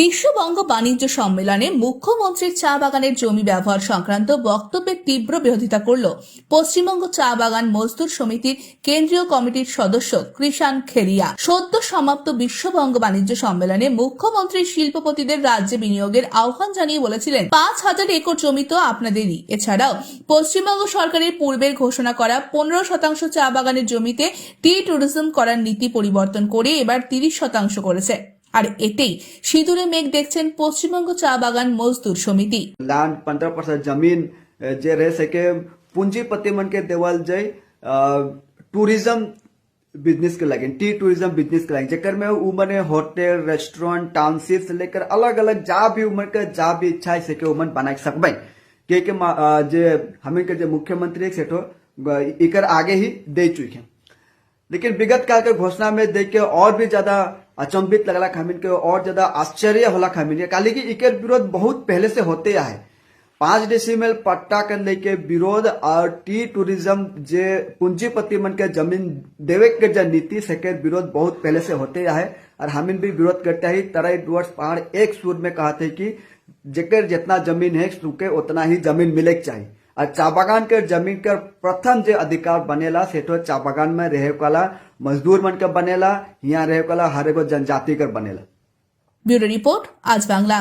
বিশ্ববঙ্গ বাণিজ্য সম্মেলনে মুখ্যমন্ত্রীর চা বাগানের জমি ব্যবহার সংক্রান্ত বক্তব্যের তীব্র বিরোধিতা করল পশ্চিমবঙ্গ চা বাগান মজদুর সমিতির কেন্দ্রীয় কমিটির সদস্য কৃষাণ খেরিয়া। সদ্য সমাপ্ত বিশ্ববঙ্গ বাণিজ্য সম্মেলনে মুখ্যমন্ত্রী শিল্পপতিদের রাজ্যে বিনিয়োগের আহ্বান জানিয়ে বলেছিলেন, পাঁচ হাজার একর জমি তো আপনাদেরই। এছাড়াও পশ্চিমবঙ্গ সরকারের পূর্বের ঘোষণা করা পনেরো শতাংশ চা বাগানের জমিতে টি ট্যুরিজম করার নীতি পরিবর্তন করে এবার তিরিশ শতাংশ করেছে। আর এতেই সিঁদুরে মেঘ দেখছেন পশ্চিমবঙ্গ চা বাগান মজদুর সমিতি लैंड पंद्रह परसेंट जमीन अ, जे रह सके पूंजीपति मन के देवल जय टूरिज्म बिजनेस के लगे टी टूरिज्म बिजनेस के लगे जेकर में उमन होटल रेस्टोरेंट टाउनशिप से लेकर अलग अलग जा भी उमन के जा भी इच्छा है सके उमन बना सकबे के के मा- अ, जे हमें के जे मुख्यमंत्री एक सेठो ग- इकर आगे ही दे चुके हैं लेकिन विगत काल के घोषणा में देख के और भी ज्यादा अचंभित लगला खामिन के, और ज़्यादा आश्चर्य होला खामिन के। काली की इकर विरोध बहुत पहले से होते आए। पाँच डेसिमल पट्टा कर लेके विरोध और टी टूरिज़्म जे पूंजीपति मन के ज़मीन देवे के जो नीति से के विरोध बहुत पहले से होते आए। और हमिन भी विरोध करते ही तरह डुअर्स पहाड़ एक सुर में कहा थे कि जेकर जितना ज़मीन है सुके, उतना ही ज़मीन मिले के चाहिए। चा ज़मीन के प्रथम जो अधिकार बनेला सेठो तो चा रहे वाला मजदूर मन के बनेला, यहाँ रहेवाला हर एगो जनजाति कर बनेला। ब्यूरो रिपोर्ट, आज बांग्ला।